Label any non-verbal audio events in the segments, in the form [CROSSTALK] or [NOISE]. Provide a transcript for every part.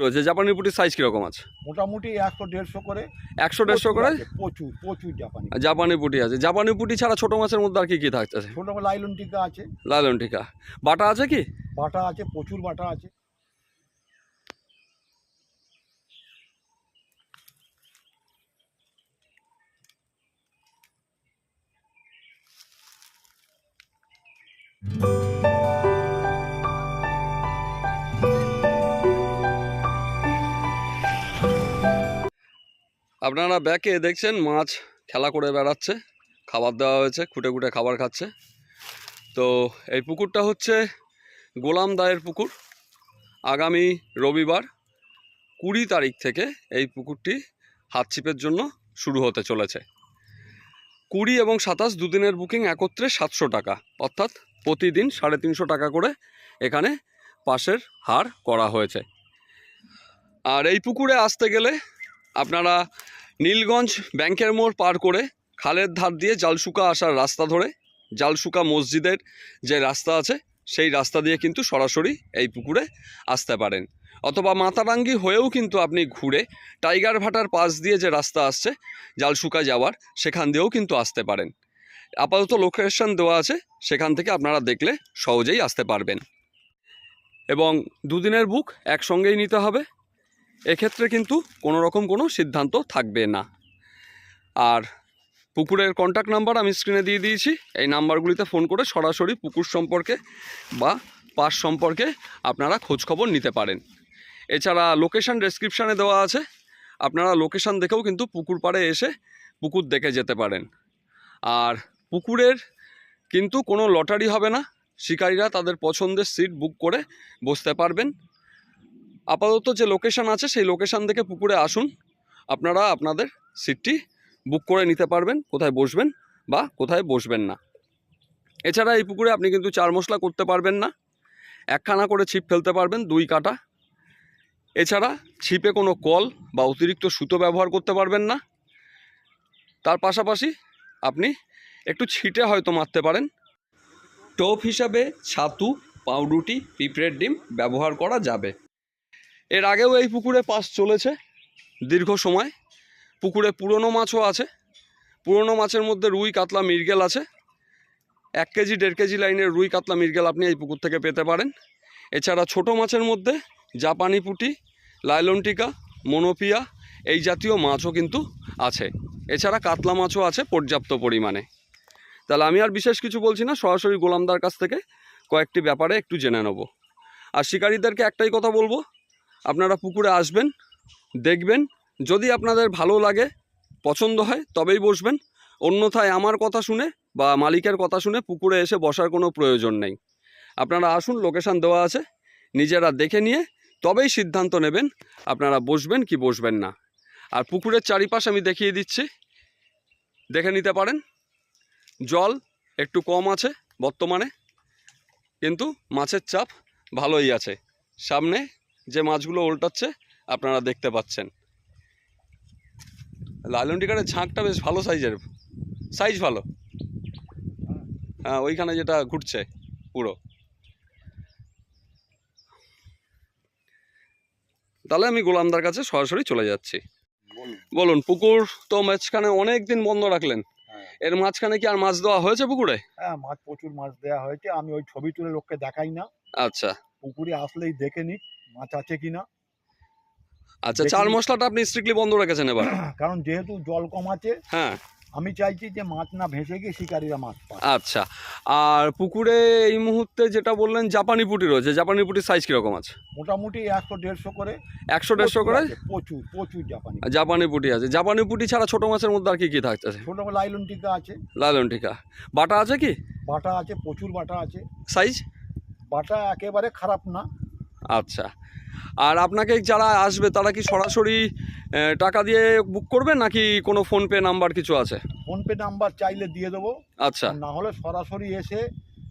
রয়েছে। জাপানি পুটির সাইজ কীরকম আছে? মোটামুটি একশো দেড়শো করে। একশো দেড়শো করে? প্রচুর প্রচুর জাপানি। জাপানি পুটি আছে। জাপানি পুটি ছাড়া ছোট মাছের মধ্যে আর কি কি থাকছে? ছোট লাইলন টিকা আছে। লাইলন টিকা। বাটা আছে কি? বাটা আছে প্রচুর বাটা আছে। আপনারা ব্যাকে দেখছেন মাছ খেলা করে বেড়াচ্ছে, খাবার দেওয়া হয়েছে, খুঁটে খুঁটে খাবার খাচ্ছে। তো এই পুকুরটা হচ্ছে গোলাম দায়ের পুকুর। আগামী রবিবার কুড়ি তারিখ থেকে এই পুকুরটি হাতছিপের জন্য শুরু হতে চলেছে। কুড়ি এবং সাতাশ দুদিনের বুকিং একত্রে সাতশো টাকা, অর্থাৎ প্রতিদিন সাড়ে তিনশো টাকা করে এখানে পাশের হার করা হয়েছে। আর এই পুকুরে আসতে গেলে আপনারা নীলগঞ্জ ব্যাংকের মোড় পার করে খালের ধার দিয়ে জালসুকা আসার রাস্তা ধরে, জালসুকা মসজিদের যে রাস্তা আছে, সেই রাস্তা দিয়ে কিন্তু সরাসরি এই পুকুরে আসতে পারেন। অথবা মাতারাঙ্গি হয়েও কিন্তু আপনি ঘুরে টাইগার ভাটার পাশ দিয়ে যে রাস্তা আসছে, জালসুকা যাওয়ার, সেখান দিয়েও কিন্তু আসতে পারেন। আপাতত লোকেশন দেওয়া আছে, সেখান থেকে আপনারা দেখলে সহজেই আসতে পারবেন। এবং দুদিনের বুক একসঙ্গেই নিতে হবে। এক্ষেত্রে কিন্তু কোনো রকম কোনো সিদ্ধান্ত থাকবে না। আর পুকুরের কন্ট্যাক্ট নাম্বার আমি স্ক্রিনে দিয়ে দিয়েছি। এই নাম্বারগুলিতে ফোন করে সরাসরি পুকুর সম্পর্কে বা পাস সম্পর্কে আপনারা খোঁজখবর নিতে পারেন। এছাড়া লোকেশন ডেসক্রিপশানে দেওয়া আছে। আপনারা লোকেশান দেখেও কিন্তু পুকুর পাড়ে এসে পুকুর দেখে যেতে পারেন। আর পুকুরের কিন্তু কোনো লটারি হবে না। শিকারীরা তাদের পছন্দের সিট বুক করে বসতে পারবেন। আপাতত যে লোকেশান আছে, সেই লোকেশান থেকে পুকুরে আসুন। আপনারা আপনাদের সিটটি বুক করে নিতে পারবেন, কোথায় বসবেন বা কোথায় বসবেন না। এছাড়া এই পুকুরে আপনি কিন্তু চার মশলা করতে পারবেন না। একখানা করে ছিপ ফেলতে পারবেন, দুই কাটা। এছাড়া ছিপে কোনো কল বা অতিরিক্ত সুতো ব্যবহার করতে পারবেন না। তার পাশাপাশি আপনি একটু ছিটে হয়তো মারতে পারেন। টোপ হিসাবে ছাতু, পাউরুটি, পিঁপড়ের ডিম ব্যবহার করা যাবে। এর আগেও এই পুকুরে পাস চলেছে দীর্ঘ সময়। পুকুরে পুরনো মাছও আছে। পুরনো মাছের মধ্যে রুই, কাতলা, মৃগেল আছে। এক কেজি, দেড় কেজি লাইনের রুই, কাতলা, মৃগেল আপনি এই পুকুর থেকে পেতে পারেন। এছাড়া ছোট মাছের মধ্যে জাপানি পুঁটি, লাইলন টিকা, মনোপিয়া এই জাতীয় মাছও কিন্তু আছে। এছাড়া কাতলা মাছও আছে পর্যাপ্ত পরিমাণে। তাহলে আমি আর বিশেষ কিছু বলছি না, সরাসরি গোলামদার কাছ থেকে কয়েকটি ব্যাপারে একটু জেনে নেব। আর শিকারীদেরকে একটাই কথা বলব আপনারা পুকুরে আসবেন, দেখবেন। যদি আপনাদের ভালো লাগে, পছন্দ হয়, তবেই বসবেন। অন্যথায় আমার কথা শুনে বা মালিকের কথা শুনে পুকুরে এসে বসার কোনো প্রয়োজন নেই। আপনারা আসুন, লোকেশান দেওয়া আছে। নিজেরা দেখে নিয়ে তবেই সিদ্ধান্ত নেবেন, আপনারা বসবেন কি বসবেন না। আর পুকুরের চারিপাশ আমি দেখিয়ে দিচ্ছি। দেখে নিতে পারেন। জল একটু কম আছে বর্তমানে, কিন্তু মাছের চাপ ভালোই আছে। সামনে যে মাছগুলো উল্টাচ্ছে আপনারা দেখতে পাচ্ছেন। লালন টিকারের ঝাঁকটা বেশ ভালো সাইজের সাইজ ভালো। হ্যাঁ ওইখানে যেটা ঘুরছে পুরো। তাহলে আমি গোলামদার কাছে সরাসরি চলে যাচ্ছি। বলুন বলুন পুকুর তো মাঝখানে অনেক দিন বন্ধ রাখলেন। হ্যাঁ। এর মাঝখানে কি আর মাছ দেওয়া হয়েছে পুকুরে? হ্যাঁ মাছ প্রচুর মাছ দেওয়া হয়েছে। আমি ওই ছবি তুলে লোককে দেখাই না। আচ্ছা। পুকুরে আসলেই দেখে নিক মাছ আছে কিনা? আচ্ছা দেখি- চার মশলাটা আপনি স্ট্রিক্টলি বন্ধ রেখেছেন এবার? [CLEARS THROAT] কারণ যেহেতু জল কম আছে হ্যাঁ। আমি চাইছি যে মাছ না ভেসে গিয়ে শিকারীরা মাছ পায় আচ্ছা আর পুকুরে এই মুহূর্তে যেটা বললেন জাপানি পুটি রয়েছে। জাপানি পুটির সাইজ কীরকম আছে? মোটামুটি একশো দেড়শো করে। একশো দেড়শো করে? প্রচুর প্রচুর জাপানি জাপানি পুটি আছে। জাপানি পুটি ছাড়া ছোট মাছের মধ্যে আর কি কি থাকছে? ছোট লাইলন টিকা আছে। লালন টিকা। বাটা আছে কি? বাটা আছে প্রচুর বাটা আছে। সাইজ বাটা একেবারে খারাপ না। আচ্ছা। আর আপনাকে যারা আসবে তারা কি সরাসরি টাকা দিয়ে বুক করবে নাকি কোনো ফোনপে নাম্বার কিছু আছে? ফোনপে নাম্বার চাইলে দিয়ে দেবো। আচ্ছা। না হলে সরাসরি এসে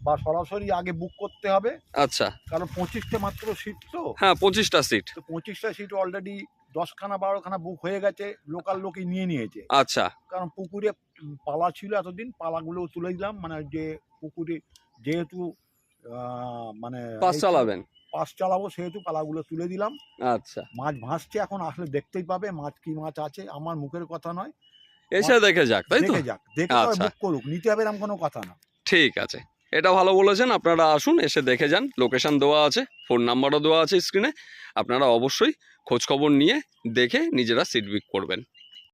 বা সরাসরি আগে বুক করতে হবে। আচ্ছা। কারণ পঁচিশটা মাত্র সিট তো। হ্যাঁ পঁচিশটা সিট তো পঁচিশটা সিট অলরেডি দশখানা বারোখানা বুক হয়ে গেছে লোকাল লোকই নিয়ে নিয়েছে। আচ্ছা। কারণ পুকুরে পালা ছিল এতদিন পালাগুলো তুলে দিলাম। মানে যে পুকুরে যেহেতু মানে পাস চালাবেন। পাশ চালাবো সেহেতু পালাগুলো তুলে দিলাম। আচ্ছা। মাছ ভাসছে এখন আসলে দেখতেই পাবে মাছ কি মাছ আছে আমার মুখের কথা নয়। এসে দেখে যাক তাই তো? দেখে যাক দেখে তবে আচ্ছা। বুক করুক নিতে হবে এরকম কোনো কথা না। ঠিক আছে। এটা ভালো বলেছেন আপনারা আসুন এসে দেখে যান লোকেশন দেওয়া আছে ফোন নাম্বারও দেওয়া আছে স্ক্রিনে। আপনারা অবশ্যই খোঁজ খবর নিয়ে দেখে নিজেরা সিট বুক করবেন।